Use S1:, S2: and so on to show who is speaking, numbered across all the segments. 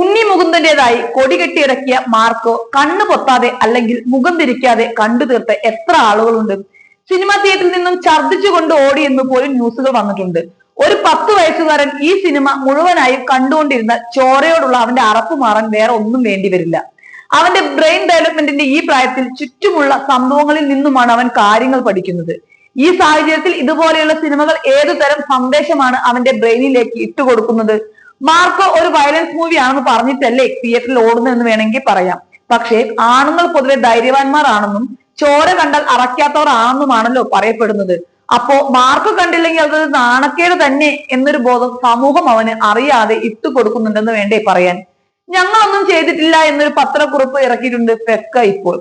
S1: ഉണ്ണി മുകുന്ദന്റേതായി കൊടി കെട്ടിയിറക്കിയ മാർക്കോ കണ്ണു പൊത്താതെ അല്ലെങ്കിൽ മുഖം തിരിക്കാതെ കണ്ടു തീർത്ത എത്ര ആളുകളുണ്ട്? സിനിമാ തിയേറ്ററിൽ നിന്നും ഛർദ്ദിച്ചുകൊണ്ട് ഓടി എന്ന് പോലും ന്യൂസുകൾ വന്നിട്ടുണ്ട്. ഒരു പത്ത് വയസ്സുകാരൻ ഈ സിനിമ മുഴുവനായും കണ്ടുകൊണ്ടിരുന്ന ചോരയോടുള്ള അവന്റെ അറപ്പ് മാറാൻ വേറെ ഒന്നും വേണ്ടി വരില്ല. അവന്റെ ബ്രെയിൻ ഡെവലപ്മെന്റിന്റെ ഈ പ്രായത്തിൽ ചുറ്റുമുള്ള സംഭവങ്ങളിൽ നിന്നുമാണ് അവൻ കാര്യങ്ങൾ പഠിക്കുന്നത്. ഈ സാഹചര്യത്തിൽ ഇതുപോലെയുള്ള സിനിമകൾ ഏതു തരം സന്ദേശമാണ് അവന്റെ ബ്രെയിനിലേക്ക് ഇട്ടുകൊടുക്കുന്നത്? മാർക്കോ ഒരു വയലൻസ് മൂവി ആണെന്ന് പറഞ്ഞിട്ടല്ലേ തിയേറ്ററിൽ ഓടുന്നതെന്ന് വേണമെങ്കിൽ പറയാം. പക്ഷേ ആണുങ്ങൾ പൊതുവെ ധൈര്യവാന്മാരാണെന്നും ചോര കണ്ടാൽ അറയ്ക്കാത്തവർ ആണെന്നുമാണല്ലോ പറയപ്പെടുന്നത്. അപ്പോ മാർക്ക് കണ്ടില്ലെങ്കിൽ അതൊരു നാണക്കേട് തന്നെ എന്നൊരു ബോധം സമൂഹം അവന് അറിയാതെ ഇട്ടു കൊടുക്കുന്നുണ്ടെന്ന് വേണ്ടേ പറയാൻ. ഞങ്ങളൊന്നും ചെയ്തിട്ടില്ല എന്നൊരു പത്രക്കുറിപ്പ് ഇറക്കിയിട്ടുണ്ട് ഫെക്ക ഇപ്പോൾ.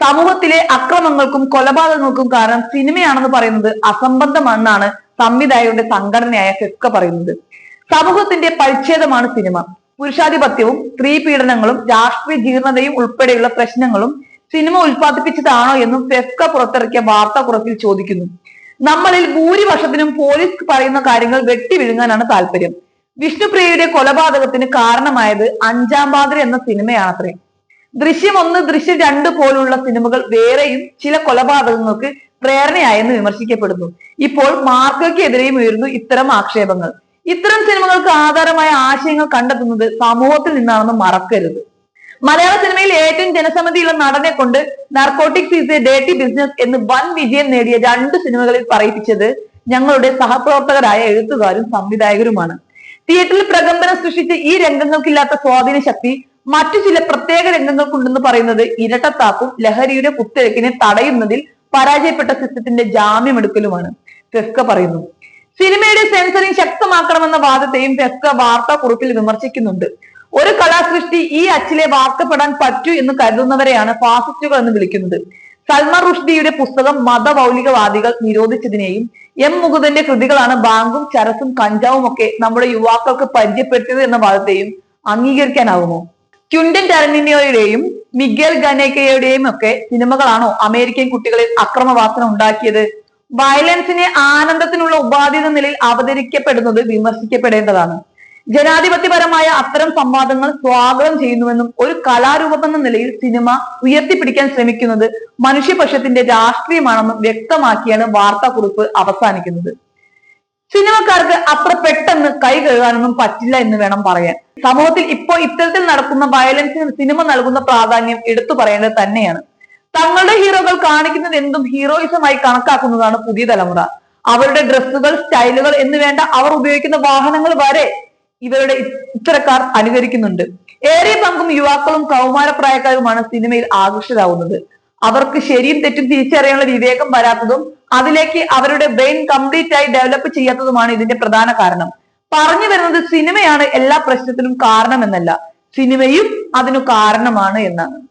S1: സമൂഹത്തിലെ അക്രമങ്ങൾക്കും കൊലപാതകങ്ങൾക്കും കാരണം സിനിമയാണെന്ന് പറയുന്നത് അസംബന്ധമാണെന്നാണ് സംവിധായകരുടെ സംഘടനയായ ഫെക്ക പറയുന്നത്. സമൂഹത്തിന്റെ പരിച്ഛേദമാണ് സിനിമ. പുരുഷാധിപത്യവും സ്ത്രീ പീഡനങ്ങളും രാഷ്ട്രീയ ജീർണതയും ഉൾപ്പെടെയുള്ള പ്രശ്നങ്ങളും സിനിമ ഉൽപ്പാദിപ്പിച്ചതാണോ എന്നും ഫെഫ്ക പുറത്തിറക്കിയ വാർത്താക്കുറപ്പിൽ ചോദിക്കുന്നു. നമ്മളിൽ ഭൂരിപക്ഷത്തിനും പോലീസ് പറയുന്ന കാര്യങ്ങൾ വെട്ടി വിഴുങ്ങാനാണ് താല്പര്യം. വിഷ്ണുപ്രിയയുടെ കൊലപാതകത്തിന് കാരണമായത് അഞ്ചാം പാതിര എന്ന സിനിമയാണത്രേ. ദൃശ്യം ഒന്ന് ദൃശ്യം രണ്ട് പോലുള്ള സിനിമകൾ വേറെയും ചില കൊലപാതകങ്ങൾക്ക് പ്രേരണയായെന്ന് വിമർശിക്കപ്പെടുന്നു. ഇപ്പോൾ മാർക്കോയ്ക്കെതിരെയും ഉയരുന്നു ഇത്തരം ആക്ഷേപങ്ങൾ. ഇത്തരം സിനിമകൾക്ക് ആധാരമായ ആശയങ്ങൾ കണ്ടെത്തുന്നത് സമൂഹത്തിൽ നിന്നാണെന്ന് മറക്കരുത്. മലയാള സിനിമയിൽ ഏറ്റവും ജനസമ്മതിയുള്ള നടനെ കൊണ്ട് നാർക്കോട്ടിക്സ് ഈസ് എ ബിസിനസ് എന്ന് വൻ വിജയം നേടിയ രണ്ട് സിനിമകളിൽ പറയിപ്പിച്ചത് ഞങ്ങളുടെ സഹപ്രവർത്തകരായ എഴുത്തുകാരും സംവിധായകരുമാണ്. തിയേറ്ററിൽ പ്രകമ്പനം സൃഷ്ടിച്ച ഈ രംഗങ്ങൾക്കില്ലാത്ത സ്വാധീന ശക്തി മറ്റു ചില പ്രത്യേക രംഗങ്ങൾക്കുണ്ടെന്ന് പറയുന്നത് ഇരട്ടത്താപ്പും ലഹരിയുടെ കുത്തിരക്കിനെ തടയുന്നതിൽ പരാജയപ്പെട്ട സിസ്റ്റത്തിന്റെ ജാമ്യമെടുക്കലുമാണ്. ഫെഫ്ക പറയുന്നു സിനിമയുടെ സെൻസറിങ് ശക്തമാക്കണമെന്ന വാദത്തെയും വ്യക്ത വാർത്താ കുറിപ്പിൽ വിമർശിക്കുന്നുണ്ട്. ഒരു കലാസൃഷ്ടി ഈ അച്ചിലെ വാർക്കപ്പെടാൻ പറ്റൂ എന്ന് കരുതുന്നവരെയാണ് ഫാസിസ്റ്റുകൾ എന്ന് വിളിക്കുന്നത്. സൽമാൻ റുഷ്ദിയുടെ പുസ്തകം മതമൗലികവാദികൾ നിരോധിച്ചതിനെയും എം മുകുന്ദന്റെ കൃതികളാണ് ബാങ്കും ചരസും കഞ്ചാവും ഒക്കെ നമ്മുടെ യുവാക്കൾക്ക് പരിചയപ്പെടുത്തിയത് എന്ന വാദത്തെയും അംഗീകരിക്കാനാവുമോ? ക്യുണ്ടൻ ടാരന്റിനോയുടെയും മിഗേൽ ഗനേക്കയുടെയും ഒക്കെ സിനിമകളാണോ അമേരിക്കൻ കുട്ടികളിൽ അക്രമവാസന ഉണ്ടാക്കിയത്? വയലൻസിനെ ആനന്ദത്തിനുള്ള ഉപാധി എന്ന നിലയിൽ അവതരിക്കപ്പെടുന്നത് വിമർശിക്കപ്പെടേണ്ടതാണ്. ജനാധിപത്യപരമായ അത്തരം സംവാദങ്ങൾ സ്വാഗതം ചെയ്യുന്നുവെന്നും ഒരു കലാരൂപം എന്ന നിലയിൽ സിനിമ ഉയർത്തിപ്പിടിക്കാൻ ശ്രമിക്കുന്നത് മനുഷ്യപക്ഷത്തിന്റെ രാഷ്ട്രീയമാണെന്നും വ്യക്തമാക്കിയാണ് വാർത്താക്കുറിപ്പ് അവസാനിക്കുന്നത്. സിനിമക്കാർക്ക് അത്ര പെട്ടെന്ന് കൈ കഴുകാനൊന്നും പറ്റില്ല എന്ന് വേണം പറയാൻ. സമൂഹത്തിൽ ഇപ്പോൾ ഇത്തരത്തിൽ നടക്കുന്ന വയലൻസിന് സിനിമ നൽകുന്ന പ്രാധാന്യം എടുത്തു പറയേണ്ടത് തന്നെയാണ്. തങ്ങളുടെ ഹീറോകൾ കാണിക്കുന്നത് എന്തും ഹീറോയിസമായി കണക്കാക്കുന്നതാണ് പുതിയ തലമുറ. അവരുടെ ഡ്രസ്സുകൾ സ്റ്റൈലുകൾ എന്ന് വേണ്ട അവർ ഉപയോഗിക്കുന്ന വാഹനങ്ങൾ വരെ ഇവരുടെ ഇത്തരക്കാർ അനുകരിക്കുന്നുണ്ട്. ഏറെ പങ്കും യുവാക്കളും കൗമാരപ്രായക്കാരുമാണ് സിനിമയിൽ ആകർഷിതാവുന്നത്. അവർക്ക് ശരിയും തെറ്റും തിരിച്ചറിയാനുള്ള വിവേകം വരാത്തതും അതിലേക്ക് അവരുടെ ബ്രെയിൻ കംപ്ലീറ്റ് ആയി ഡെവലപ്പ് ചെയ്യാത്തതുമാണ് ഇതിന്റെ പ്രധാന കാരണം. പറഞ്ഞു വരുന്നത് സിനിമയാണ് എല്ലാ പ്രശ്നത്തിനും കാരണമെന്നല്ല. സിനിമയും അതിനു കാരണമാണ് എന്നാണ്